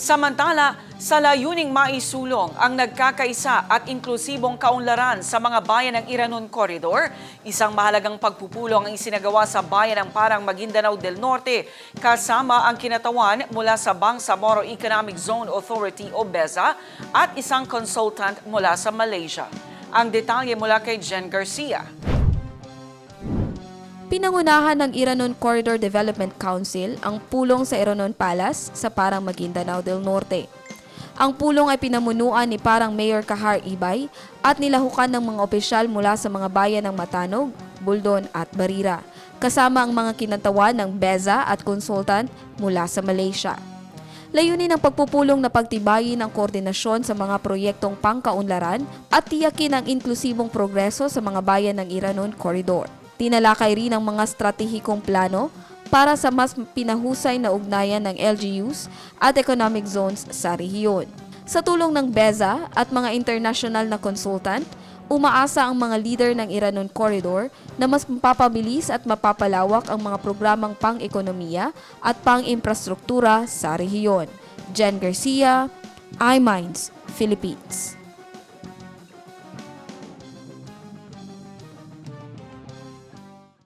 Samantala, sa layuning maisulong ang nagkakaisa at inklusibong kaunlaran sa mga bayan ng Iranon Corridor, isang mahalagang pagpupulong ang isinagawa sa bayan ng Parang Maguindanao del Norte kasama ang kinatawan mula sa Bangsamoro Economic Zone Authority o BEZA at isang consultant mula sa Malaysia. Ang detalye mula kay Jen Garcia. Pinangunahan ng Iranon Corridor Development Council ang pulong sa Iranon Palace sa Parang Maguindanao del Norte. Ang pulong ay pinamunuan ni Parang Mayor Kahar Ibay at nilahukan ng mga opisyal mula sa mga bayan ng Matanog, Buldon at Barira, kasama ang mga kinatawan ng BEZA at consultant mula sa Malaysia. Layunin ng pagpupulong na pagtibayin ang koordinasyon sa mga proyektong pangkaunlaran at tiyakin ang inklusibong progreso sa mga bayan ng Iranon Corridor. Tinalakay rin ang mga stratehikong plano para sa mas pinahusay na ugnayan ng LGUs at economic zones sa rehiyon. Sa tulong ng BEZA at mga international na consultant, umaasa ang mga leader ng Iranon Corridor na mas mapapabilis at mapapalawak ang mga programang pang-ekonomiya at pang-infrastruktura sa rehiyon. Jen Garcia, iMinds, Philippines.